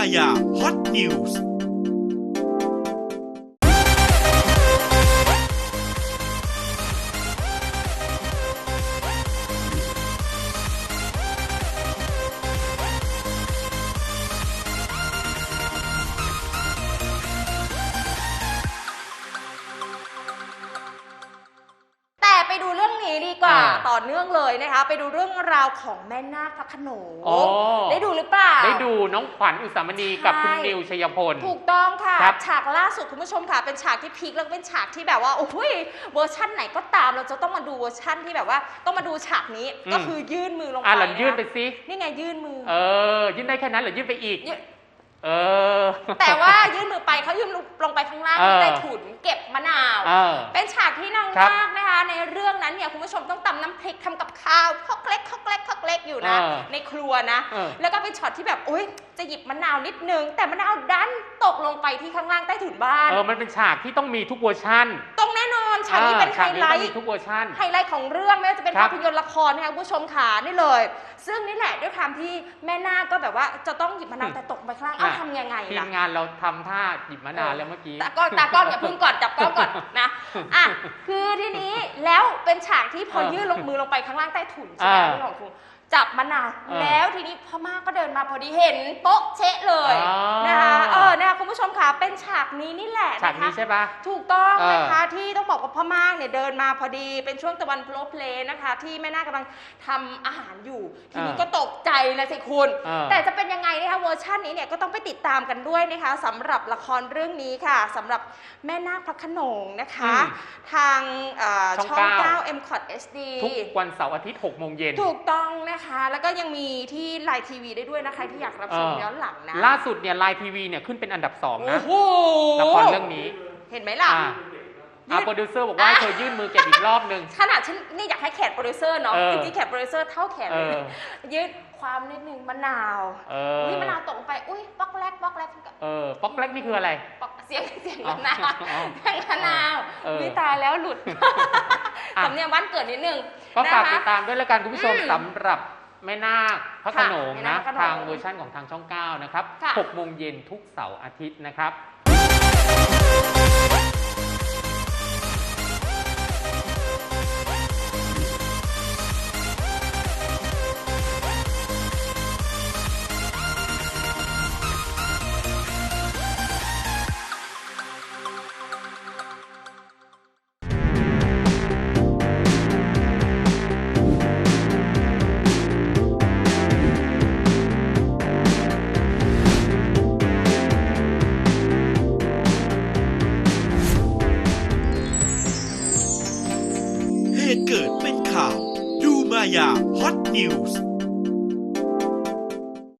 มายาฮอตนิวส์แต่ไปดูเรื่องนี้ดีกว่าอ่า ต่อเนื่องเลยนะคะ ไปดูเรื่องราวของแม่นาคพระโขนงอ๋อได้ดูหรือเปล่า ได้ดูน้องขวัญอุสามณีกับคุณใช่นิวชัยพล ถูกต้องค่ะ ครับฉากล่าสุดคุณผู้ชมค่ะ เป็นฉากที่พีคแล้วก็เป็นฉากที่แบบว่าโอ้ยเวอร์ชั่นไหนก็ตามเราจะต้องมาดูเวอร์ชั่นที่แบบว่าต้องมาดูฉากนี้อืม ก็คือยื่นมือลงไปอะหลังยื่นไปะสินี่ไงยื่นมือ เออยื่นได้แค่นั้นเหรือยื่นไปอีก ยื่น เออ แต่ว่ายื่นมือไปเขายื่นลงไปข้างล่างเออใต้ถุนเก็บมะนาว เออ เป็นฉากที่น้องครับ มากนะคะ ในเรื่องนั้นเนี่ยคุณผู้ชมต้องตำน้ำพริกทำกับข้าวคอกเล็กคอกเล็กคอกเล็กอยู่นะ เออ ในครัวนะ เออ แล้วก็เป็นช็อตที่แบบโอ๊ยจะหยิบมะนาวนิดนึง แต่มะนาวดันตกลงไปที่ข้างล่างใต้ถุนบ้าน เออ มันเป็นฉากที่ต้องมีทุกเวอร์ชันต้องแน่น อนฉากนี้เป็นออไฮฉากนี้ไลต้องมีท์ทุกเวอร์ชันไฮไลท์ของเรื่องไม่ว่าจะเป็นครัภาบพยนตร์ละครนะคะคุณผู้ชมขานี่เลย ซึ่งนี่แหละด้วยความที่แม่นาคก็แบบว่าจะต้องหยิบมะนาวแต่ตกไปข้างล่างเอ้าทำยังไงทีล่ะมงานเราทำท่าหยิบมะนาวแล้วเมื่อกี้ตากล้องตากล้องอย่าเพึ่งก่อนจับกล้องก่อนนะอะคือทีนี้แล้วเป็นฉากที่พอเออยื่นลงมือลงไปข้างล่างใต้ถุนใช่ไหมอ่าพี่ของคุณ จับมะนาวเออแล้วทีนี้พ่อมากก็เดินมาพอดีเห็นโป๊ะเชะเลยอ๋อนะคะเออนะคะคุณผู้ชมค่ะเป็นฉากนี้นี่แหละฉากนะคะ นี้ใช่ปะ ถูกต้องเออนะคะที่ต้องบอกว่าพ่อมากเนี่ยเดินมาพอดีเป็นช่วงตะวันโพลเพลนะคะ ที่แม่นาคกำลังทำอาหารอยู่ ทีนี้เออก็ตกใจนะสิคุณ เออแต่จะเป็นยังไงนะคะเวอร์ชันนี้เนี่ยก็ต้องไปติดตามกันด้วยนะคะสำหรับละครเรื่องนี้ค่ะสำหรับแม่นาคพระโขนงนะคะ อืมทางเอ่อช่องช่องเก้า 9 m c o t HD ทุกวันเสาร์อาทิตย์6โมงเย็น ถูกต้องนะคะ แล้วก็ยังมีที่ไลน์ทีวีได้ด้วยนะคะ ที่อยากรับชมเออ ย้อนหลังนะล่าสุดเนี่ยไลน์ทีวีเนี่ยขึ้นเป็นอันดับ2นะโอ้โหละครเรื่องนี้เห็นไหมล่ะ อ่ายื่อ่านโปรดิวเซอร์บอกว่าให้เธอยื่นมือเก็บอีกรอบนึงขนาดฉันนี่อยากให้แขนโปรดิวเซอร์เนาะเออจริงๆแขนโปรดิวเซอร์เท่าแขนเลยเออ ยืดความนิดนึงมะนาวเอออุ้ยมะนาวตกลงไปอุ้ยป๊อกแรกป๊อกแรกเออป๊อกแรกนี่คืออะไร ป๊อกเสียงเสียงอ๋อมะนาวอ๋อเสียงมะนาวเอออุ้ยตายแล้วหลุดอะ สำเนียงบ้านเกิดนิดนึง ก็ฝากนะคะติดตามด้วยแล้วกันคุณผู้ชมอืมสำหรับแม่นาคพระโขนงค่ะแม่นะนาคพระโขนงทางเวอร์ชั่นของทางช่อง 9 นะครับค่ะ6โมงเย็นทุกเสาร์อาทิตย์นะครับ เหตุเกิดเป็นข่าว ดูมายาฮอตนิวส์